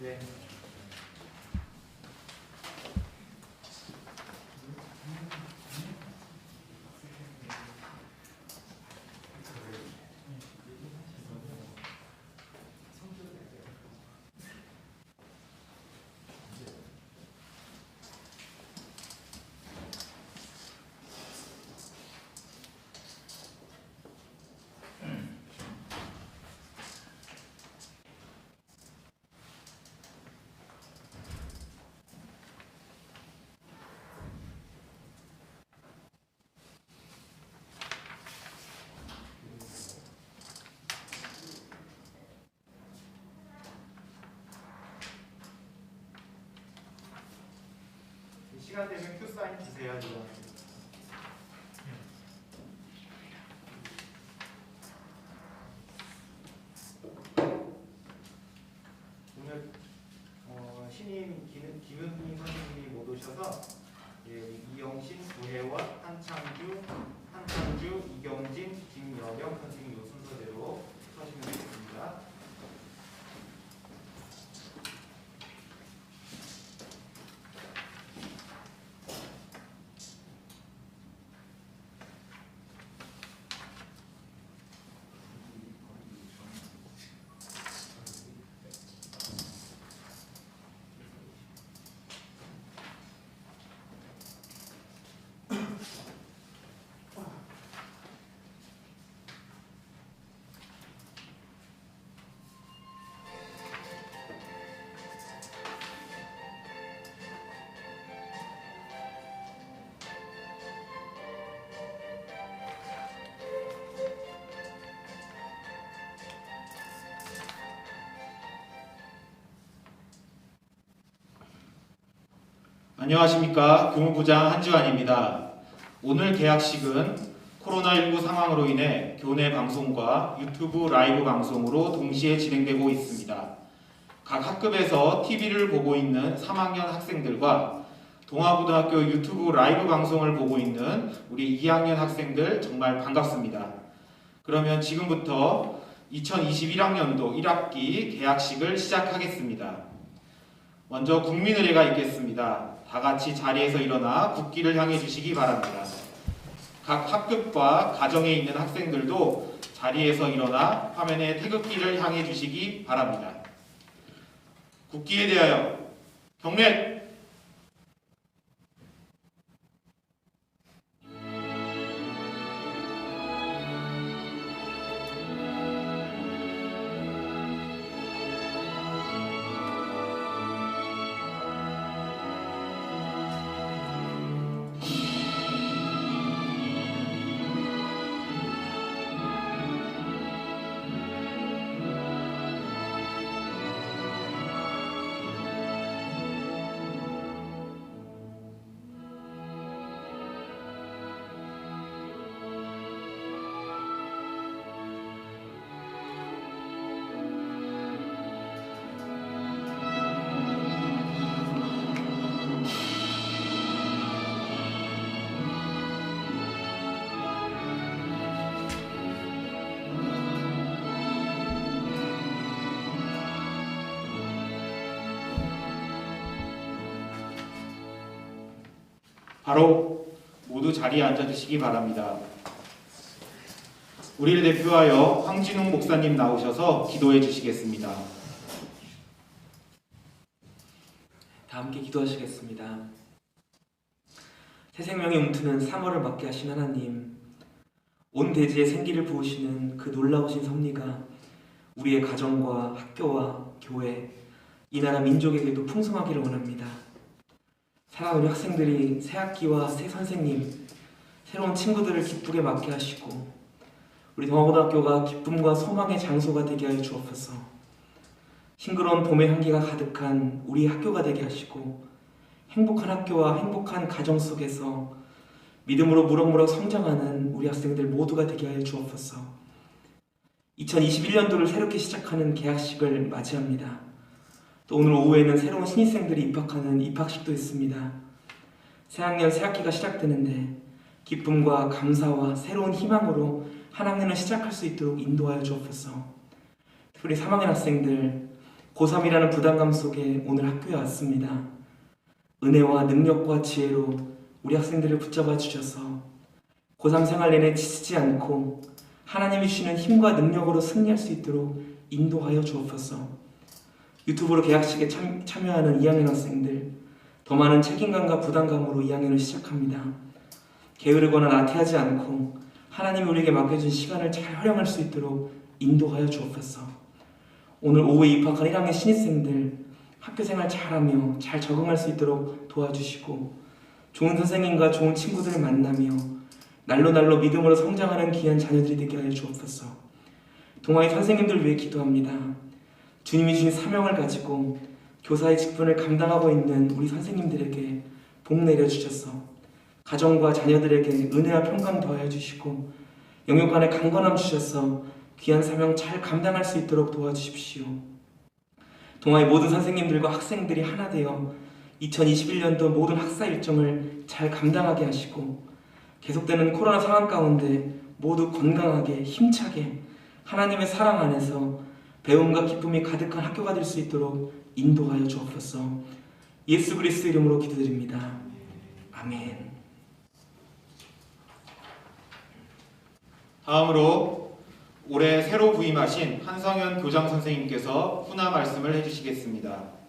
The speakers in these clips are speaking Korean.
네. 시간 되면 큐 사인 주세요. 안녕하십니까 교무부장 한지환입니다. 오늘 개학식은 코로나19 상황으로 인해 교내 방송과 유튜브 라이브 방송으로 동시에 진행되고 있습니다. 각 학급에서 TV를 보고 있는 3학년 학생들과 동아고등학교 유튜브 라이브 방송을 보고 있는 우리 2학년 학생들 정말 반갑습니다. 그러면 지금부터 2021학년도 1학기 개학식을 시작하겠습니다. 먼저 국민의례가 있겠습니다. 다 같이 자리에서 일어나 국기를 향해 주시기 바랍니다. 각 학급과 가정에 있는 학생들도 자리에서 일어나 화면에 태극기를 향해 주시기 바랍니다. 국기에 대하여 경례! 바로 모두 자리에 앉아 주시기 바랍니다. 우리를 대표하여 황진웅 목사님 나오셔서 기도해 주시겠습니다. 다 함께 기도하시겠습니다. 새 생명의 움트는 3월을 맞게 하신 하나님, 온 대지에 생기를 부으시는 그 놀라우신 섭리가 우리의 가정과 학교와 교회, 이 나라 민족에게도 풍성하기를 원합니다. 사랑하는 학생들이 새 학기와 새 선생님, 새로운 친구들을 기쁘게 맞게 하시고 우리 동아고등학교가 기쁨과 소망의 장소가 되게 하여 주옵소서. 싱그러운 봄의 향기가 가득한 우리 학교가 되게 하시고 행복한 학교와 행복한 가정 속에서 믿음으로 무럭무럭 성장하는 우리 학생들 모두가 되게 하여 주옵소서. 2021년도를 새롭게 시작하는 개학식을 맞이합니다. 또 오늘 오후에는 새로운 신입생들이 입학하는 입학식도 있습니다. 새학년 새학기가 시작되는데 기쁨과 감사와 새로운 희망으로 한 학년을 시작할 수 있도록 인도하여 주옵소서. 특별히 3학년 학생들 고3이라는 부담감 속에 오늘 학교에 왔습니다. 은혜와 능력과 지혜로 우리 학생들을 붙잡아 주셔서 고3 생활 내내 지치지 않고 하나님이 주시는 힘과 능력으로 승리할 수 있도록 인도하여 주옵소서. 유튜브로 개학식에 참, 참여하는 2학년 학생들 더 많은 책임감과 부담감으로 2학년을 시작합니다. 게으르거나 나태하지 않고 하나님이 우리에게 맡겨준 시간을 잘 활용할 수 있도록 인도하여 주옵소서. 오늘 오후에 입학한 1학년 신입생들 학교 생활 잘하며 잘 적응할 수 있도록 도와주시고 좋은 선생님과 좋은 친구들을 만나며 날로 날로 믿음으로 성장하는 귀한 자녀들이 되게 하여 주옵소서. 동아의 선생님들 위해 기도합니다. 주님이 주신 사명을 가지고 교사의 직분을 감당하고 있는 우리 선생님들에게 복 내려 주셔서 가정과 자녀들에게 은혜와 평강 더하여 주시고 영역 간에 강건함 주셔서 귀한 사명 잘 감당할 수 있도록 도와주십시오. 동아의 모든 선생님들과 학생들이 하나 되어 2021년도 모든 학사 일정을 잘 감당하게 하시고 계속되는 코로나 상황 가운데 모두 건강하게 힘차게 하나님의 사랑 안에서 배움과 기쁨이 가득한 학교가 될 수 있도록 인도하여 주옵소서. 예수 그리스도 이름으로 기도드립니다. 아멘. 다음으로 올해 새로 부임하신 한성현 교장 선생님께서 훈화 말씀을 해주시겠습니다.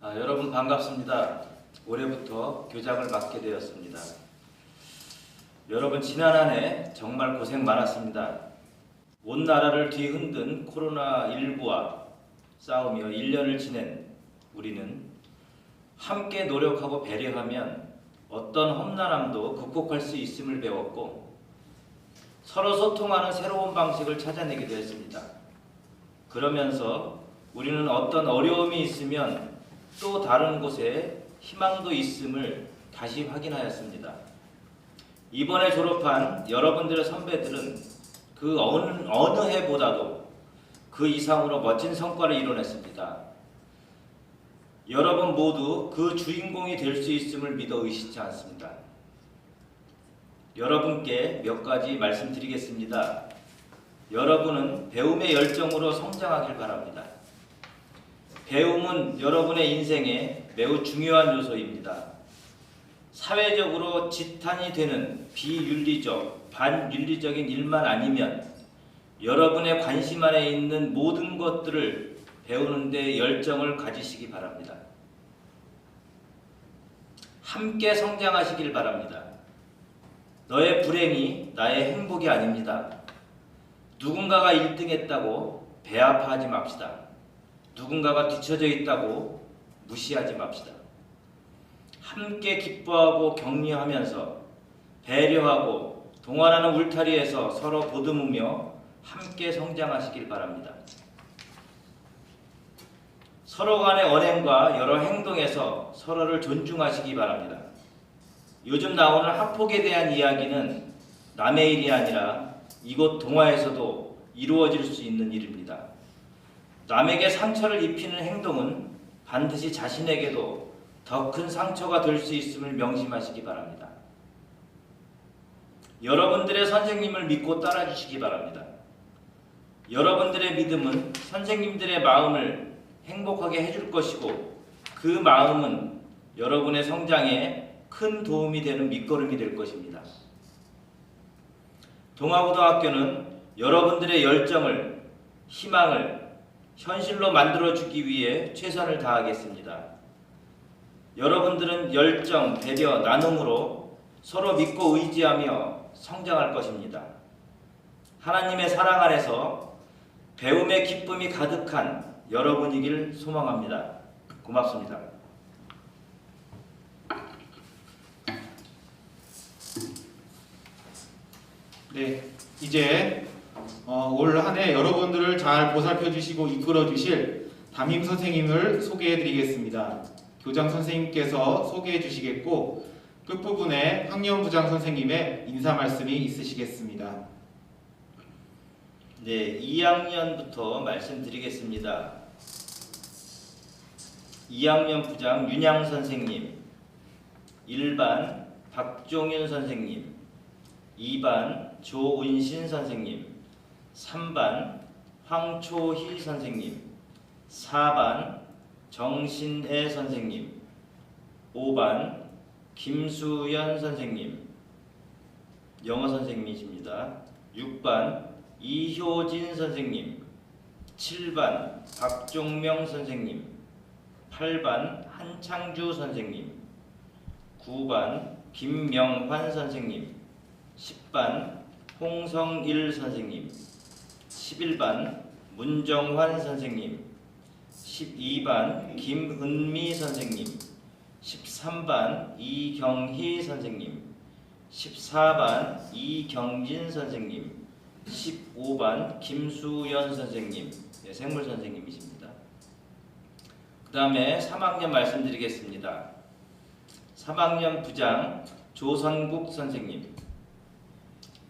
아, 여러분 반갑습니다. 올해부터 교장을 맡게 되었습니다. 여러분 지난 한 해 정말 고생 많았습니다. 온 나라를 뒤흔든 코로나19와 싸우며 1년을 지낸 우리는 함께 노력하고 배려하면 어떤 험난함도 극복할 수 있음을 배웠고 서로 소통하는 새로운 방식을 찾아내게 되었습니다. 그러면서 우리는 어떤 어려움이 있으면 또 다른 곳에 희망도 있음을 다시 확인하였습니다. 이번에 졸업한 여러분들의 선배들은 그 어느, 어느 해보다도 그 이상으로 멋진 성과를 이뤄냈습니다. 여러분 모두 그 주인공이 될 수 있음을 믿어 의심치 않습니다. 여러분께 몇 가지 말씀드리겠습니다. 여러분은 배움의 열정으로 성장하길 바랍니다. 배움은 여러분의 인생에 매우 중요한 요소입니다. 사회적으로 지탄이 되는 비윤리적, 반윤리적인 일만 아니면 여러분의 관심 안에 있는 모든 것들을 배우는데 열정을 가지시기 바랍니다. 함께 성장하시길 바랍니다. 너의 불행이 나의 행복이 아닙니다. 누군가가 1등 했다고 배 아파하지 맙시다. 누군가가 뒤처져 있다고 무시하지 맙시다. 함께 기뻐하고 격려하면서 배려하고 동원하는 울타리에서 서로 보듬으며 함께 성장하시길 바랍니다. 서로 간의 언행과 여러 행동에서 서로를 존중하시기 바랍니다. 요즘 나오는 학폭에 대한 이야기는 남의 일이 아니라 이곳 동화에서도 이루어질 수 있는 일입니다. 남에게 상처를 입히는 행동은 반드시 자신에게도 더 큰 상처가 될 수 있음을 명심하시기 바랍니다. 여러분들의 선생님을 믿고 따라주시기 바랍니다. 여러분들의 믿음은 선생님들의 마음을 행복하게 해줄 것이고 그 마음은 여러분의 성장에 큰 도움이 되는 밑거름이 될 것입니다. 동아고등학교는 여러분들의 열정을, 희망을 현실로 만들어주기 위해 최선을 다하겠습니다. 여러분들은 열정, 배려, 나눔으로 서로 믿고 의지하며 성장할 것입니다. 하나님의 사랑 안에서 배움의 기쁨이 가득한 여러분이길 소망합니다. 고맙습니다. 네, 이제 어, 올 한 해 여러분들을 잘 보살펴 주시고 이끌어 주실 담임 선생님을 소개해 드리겠습니다. 교장 선생님께서 소개해 주시겠고 끝부분에 학년 부장 선생님의 인사 말씀이 있으시겠습니다. 네, 2학년부터 말씀드리겠습니다. 2학년 부장 윤양 선생님, 1반 박종윤 선생님, 2반 조은신 선생님, 3반 황초희 선생님, 4반 정신애 선생님, 5반 김수연 선생님, 영어 선생님이십니다. 6반 이효진 선생님, 7반 박종명 선생님, 8반 한창주 선생님, 9반 김명환 선생님, 10반 홍성일 선생님, 11반 문정환 선생님, 12반 김은미 선생님, 13반 이경희 선생님, 14반 이경진 선생님, 15반 김수연 선생님, 네, 생물 선생님이십니다. 그 다음에 3학년 말씀드리겠습니다. 3학년 부장 조선국 선생님,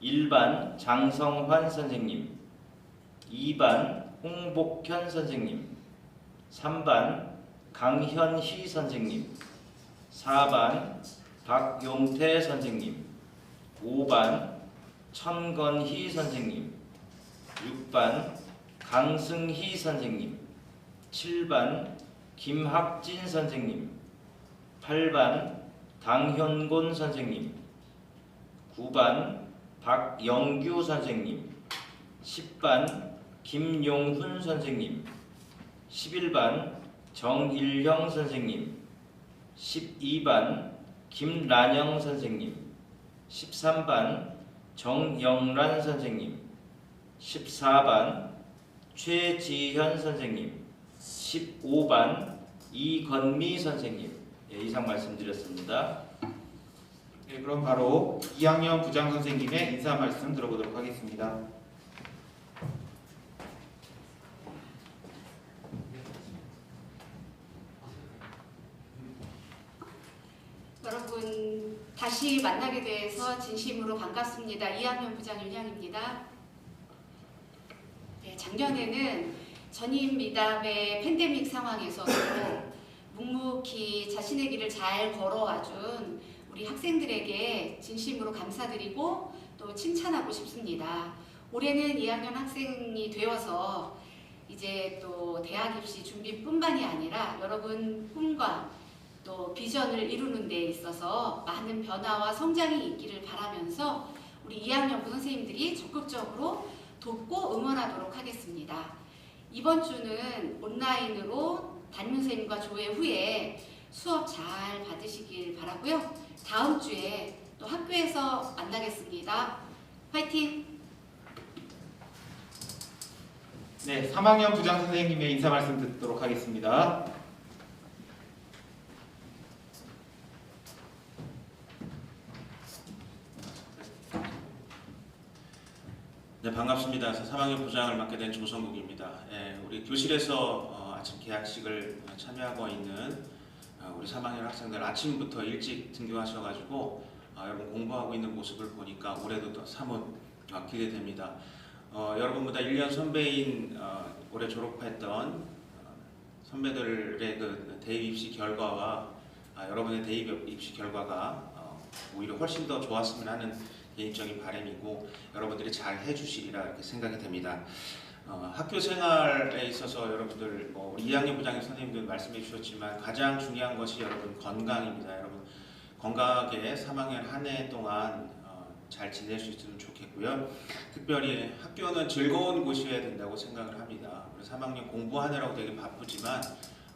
1반 장성환 선생님, 2반 홍복현 선생님, 3반 강현희 선생님, 4반 박용태 선생님, 5반 천건희 선생님, 6반 강승희 선생님, 7반 김학진 선생님, 8반 당현곤 선생님, 9반 박영규 선생님, 10반 김용훈 선생님, 11반 정일형 선생님, 12반 김란영 선생님, 13반 정영란 선생님, 14반 최지현 선생님, 15반 이건미 선생님. 예, 이상 말씀드렸습니다. 네, 그럼 바로 2학년 부장 선생님의 인사 말씀 들어보도록 하겠습니다. 여러분 다시 만나게 돼서 진심으로 반갑습니다. 2학년 부장 윤향입니다. 네, 작년에는 전임 미담의 팬데믹 상황에서도 묵묵히 자신의 길을 잘 걸어와준 우리 학생들에게 진심으로 감사드리고 또 칭찬하고 싶습니다. 올해는 2학년 학생이 되어서 이제 또 대학 입시 준비뿐만이 아니라 여러분 꿈과 또 비전을 이루는 데 있어서 많은 변화와 성장이 있기를 바라면서 우리 2학년부 선생님들이 적극적으로 돕고 응원하도록 하겠습니다. 이번 주는 온라인으로 담임 선생님과 조회 후에 수업 잘 받으시길 바라고요. 다음 주에 또 학교에서 만나겠습니다. 화이팅! 네, 3학년 부장 선생님의 인사 말씀 듣도록 하겠습니다. 네 반갑습니다. 3학년 부장을 맡게 된 조성국입니다. 예, 우리 교실에서 어, 아침 개학식을 참여하고 있는 어, 우리 3학년 학생들 아침부터 일찍 등교하셔가지고 어, 여러분 공부하고 있는 모습을 보니까 올해도 더 사뭇 어, 기대됩니다. 어, 여러분보다 1년 선배인 어, 올해 졸업했던 어, 선배들의 그 대입 입시 결과와 아, 여러분의 대입 입시 결과가 어, 오히려 훨씬 더 좋았으면 하는 개인적인 바람이고 여러분들이 잘 해주시리라 이렇게 생각이 됩니다. 어, 학교 생활에 있어서 여러분들 뭐 우리 2학년 부장님 선생님들 말씀해 주셨지만 가장 중요한 것이 여러분 건강입니다. 여러분 건강하게 3학년 한 해 동안 어, 잘 지낼 수 있으면 좋겠고요. 특별히 학교는 즐거운 곳이어야 된다고 생각을 합니다. 우리 3학년 공부하느라고 되게 바쁘지만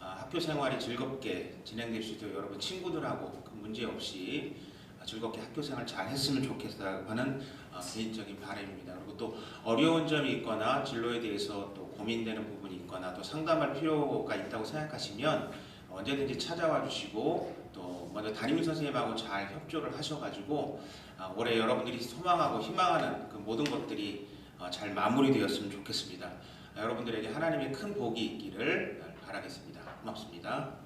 아, 학교 생활이 즐겁게 진행될 수 있도록 여러분 친구들하고 큰 문제 없이 아, 즐겁게 학교 생활 잘 했으면 좋겠다고 하는 어, 개인적인 바람입니다. 그리고 또 어려운 점이 있거나 진로에 대해서 또 고민되는 부분이 있거나 또 상담할 필요가 있다고 생각하시면 언제든지 찾아와 주시고 또 먼저 담임 선생님하고 잘 협조를 하셔가지고 아, 올해 여러분들이 소망하고 희망하는 그 모든 것들이 어, 잘 마무리되었으면 좋겠습니다. 아, 여러분들에게 하나님의 큰 복이 있기를 바라겠습니다. 고맙습니다.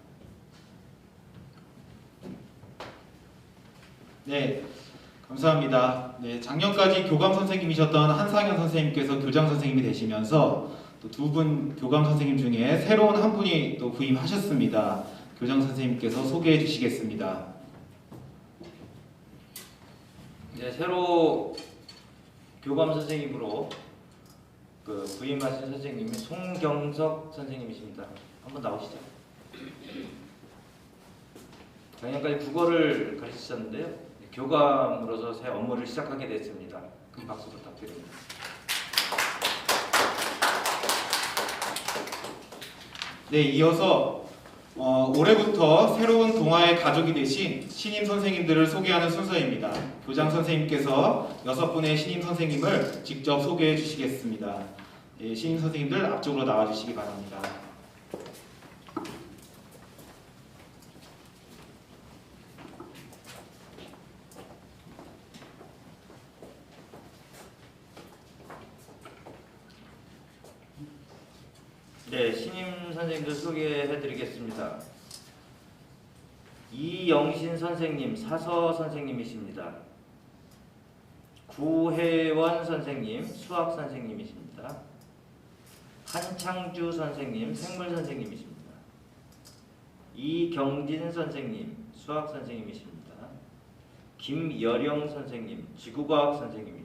네, 감사합니다. 네, 작년까지 교감 선생님이셨던 한상현 선생님께서 교장 선생님이 되시면서 또 두 분 교감 선생님 중에 새로운 한 분이 또 부임하셨습니다. 교장 선생님께서 소개해 주시겠습니다. 이제 새로 교감 선생님으로 그 부임하신 선생님이 송경석 선생님이십니다. 한번 나오시죠. 작년까지 국어를 가르치셨는데요. 교감으로서 새 업무를 시작하게 됐습니다. 큰 박수 부탁드립니다. 네, 이어서 어, 올해부터 새로운 동아의 가족이 되신 신임 선생님들을 소개하는 순서입니다. 교장 선생님께서 여섯 분의 신임 선생님을 직접 소개해 주시겠습니다. 예, 신임 선생님들 앞쪽으로 나와 주시기 바랍니다. 네, 신임 선생님들 소개해드리겠습니다. 이영신 선생님, 사서 선생님이십니다. 구혜원 선생님, 수학 선생님이십니다. 한창주 선생님, 생물 선생님이십니다. 이경진 선생님, 수학 선생님이십니다. 김여령 선생님, 지구과학 선생님입니다.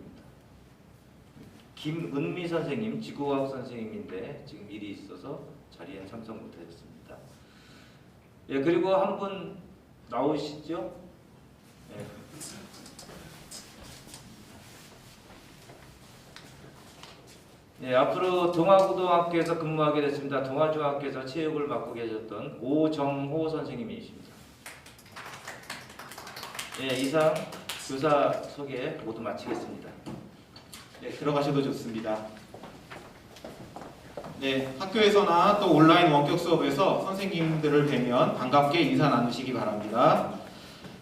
김은미 선생님, 지구과학 선생님인데 지금 일이 있어서 자리에 참석 못하셨습니다. 예, 그리고 한 분 나오시죠? 예. 예, 앞으로 동아고등학교에서 근무하게 됐습니다. 동아중학교에서 체육을 맡고 계셨던 오정호 선생님이십니다. 예, 이상 교사 소개 모두 마치겠습니다. 네, 들어가셔도 좋습니다. 네, 학교에서나 또 온라인 원격 수업에서 선생님들을 뵈면 반갑게 인사 나누시기 바랍니다.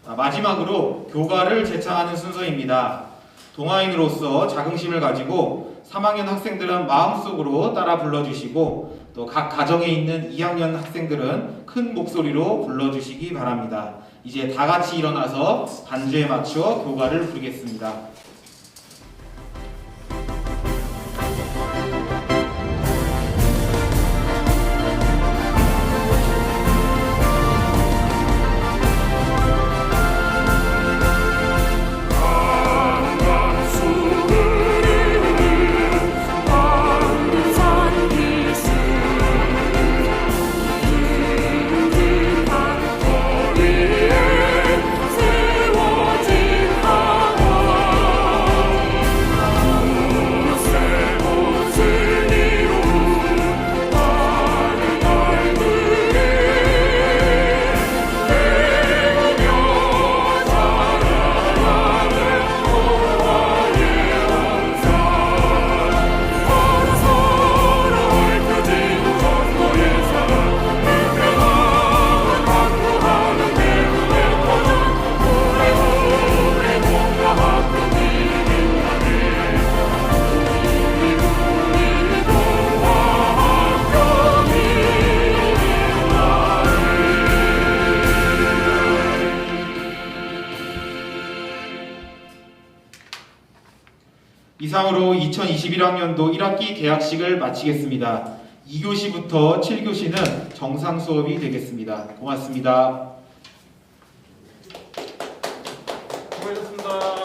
아, 마지막으로 교가를 제창하는 순서입니다. 동아인으로서 자긍심을 가지고 3학년 학생들은 마음속으로 따라 불러주시고 또 각 가정에 있는 2학년 학생들은 큰 목소리로 불러주시기 바랍니다. 이제 다 같이 일어나서 반주에 맞춰 교가를 부르겠습니다. 2021학년도 1학기 개학식을 마치겠습니다. 2교시부터 7교시는 정상 수업이 되겠습니다. 고맙습니다. 수고하셨습니다.